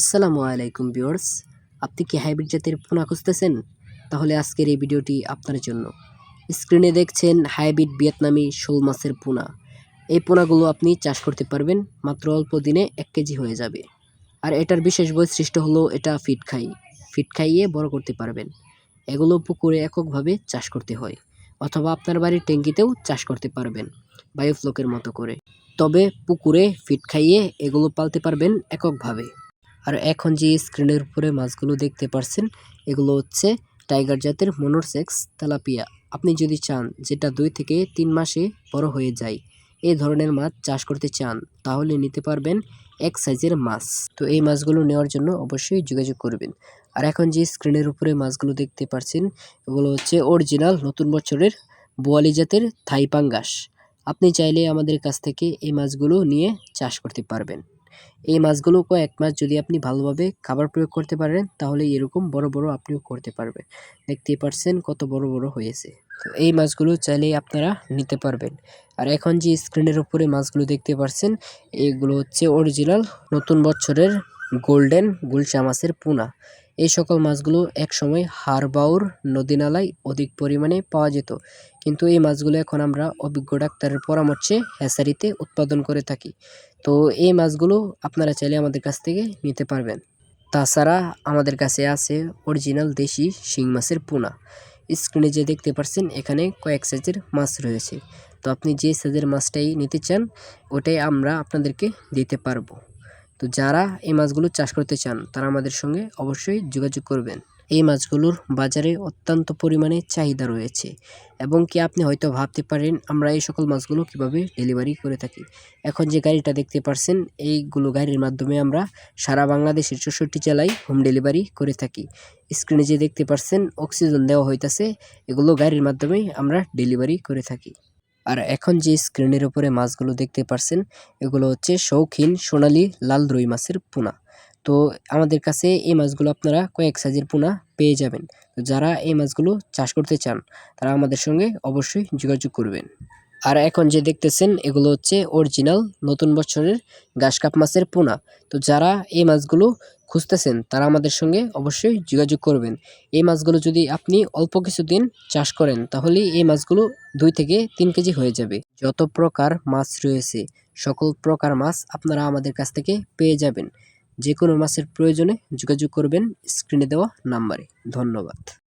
আসসালামু আলাইকুম ভিউয়ার্স, আপনি কি হাইব্রিড জাতের পোনা খুঁজতেছেন? তাহলে আজকের এই ভিডিওটি আপনার জন্য। স্ক্রিনে দেখছেন হাইব্রিড ভিয়েতনামি শোল মাছের পোনা। এই পোনাগুলো আপনি চাষ করতে পারবেন, মাত্র অল্প দিনে এক কেজি হয়ে যাবে। আর এটার বিশেষ বৈশিষ্ট্য হলো এটা ফিট খাই। ফিট খাইয়ে বড় করতে পারবেন। এগুলো পুকুরে এককভাবে চাষ করতে হয়, অথবা আপনার বাড়ির ট্যাঙ্কিতেও চাষ করতে পারবেন, বায়োফ্লকের মতো করে। তবে পুকুরে ফিট খাইয়ে এগুলো পালতে পারবেন এককভাবে। আর এখন যে স্ক্রিনের উপরে মাছগুলো দেখতে পারছেন, এগুলো হচ্ছে টাইগার জাতের মনোরসেক্স তেলাপিয়া। আপনি যদি চান যেটা দুই থেকে তিন মাসে বড় হয়ে যায় এই ধরনের মাছ চাষ করতে চান, তাহলে নিতে পারবেন এক সাইজের মাছ। তো এই মাছগুলো নেওয়ার জন্য অবশ্যই যোগাযোগ করবেন। আর এখন যে স্ক্রিনের উপরে মাছগুলো দেখতে পাচ্ছেন এগুলো হচ্ছে অরিজিনাল নতুন বছরের বোয়ালি জাতের থাই পাঙ্গাস। আপনি চাইলে আমাদের কাছ থেকে এই মাছগুলো নিয়ে চাষ করতে পারবেন। এই মাছগুলো কয়েক মাস যদি আপনি ভালোভাবে খাবার প্রয়োগ করতে পারেন, তাহলে এরকম বড় বড় আপনিও করতে পারবেন। দেখতেই পারছেন কত বড় বড় হয়েছে। তো এই মাছগুলো চাইলেই আপনারা নিতে পারবেন। আর এখন যে স্ক্রিনের উপরে মাছগুলো দেখতে পারছেন, এগুলো হচ্ছে অরিজিনাল নতুন বছরের গোল্ডেন গুলশা মাছের পোনা। এই সকল মাছগুলো একসময় হারবাউর নদী নালায় অধিক পরিমাণে পাওয়া যেত। কিন্তু এই মাছগুলো এখন আমরা অভিজ্ঞ ডাক্তারের পরামর্শে হ্যাসারিতে উৎপাদন করে থাকি। তো এই মাছগুলো আপনারা চাইলে আমাদের কাছ থেকে নিতে পারবেন। তাছাড়া আমাদের কাছে আছে অরিজিনাল দেশি শিং মাছের পোনা। স্ক্রিনে যে দেখতে পাচ্ছেন এখানে কয়েক সাইজের মাছ রয়েছে। তো আপনি যে সাইজের মাছটাই নিতে চান, ওটাই আমরা আপনাদেরকে দিতে পারব। তো যারা এই মাছগুলো চাষ করতে চান, তারা আমাদের সঙ্গে অবশ্যই যোগাযোগ করবেন। এই মাছগুলোর বাজারে অত্যন্ত পরিমাণে চাহিদা রয়েছে এবং কি আপনি হয়তো ভাবতে পারেন, আমরা এই সকল মাছগুলো কীভাবে ডেলিভারি করে থাকি। এখন যে গাড়িটা দেখতে পারছেন, এইগুলো গাড়ির মাধ্যমে আমরা সারা বাংলাদেশের চৌষট্টি জেলায় হোম ডেলিভারি করে থাকি। স্ক্রিনে যে দেখতে পারছেন, অক্সিজেন দেওয়া হইতাছে, এগুলো গাড়ির মাধ্যমেই আমরা ডেলিভারি করে থাকি। আর এখন যে স্ক্রিনের উপরে মাছগুলো দেখতে পারছেন, এগুলো হচ্ছে শৌখিন, সোনালি, লাল রুই মাছের পোনা। তো আমাদের কাছে এই মাছগুলো আপনারা কয়েক সাইজের পোনা পেয়ে যাবেন। তো যারা এই মাছগুলো চাষ করতে চান, তারা আমাদের সঙ্গে অবশ্যই যোগাযোগ করবেন। আর এখন যে দেখতেছেন, এগুলো হচ্ছে অরিজিনাল নতুন বছরের ঘাসকাপ মাছের পোনা। তো যারা এই মাছগুলো খুঁজতেছেন, তারা আমাদের সঙ্গে অবশ্যই যোগাযোগ করবেন। এই মাছগুলো যদি আপনি অল্প কিছুদিন চাষ করেন, তাহলে এই মাছগুলো দুই থেকে তিন কেজি হয়ে যাবে। যত প্রকার মাছ রয়েছে, সকল প্রকার মাছ আপনারা আমাদের কাছ থেকে পেয়ে যাবেন। যে কোনো মাছের প্রয়োজনে যোগাযোগ করবেন, স্ক্রিনে দেওয়া নাম্বারে। ধন্যবাদ।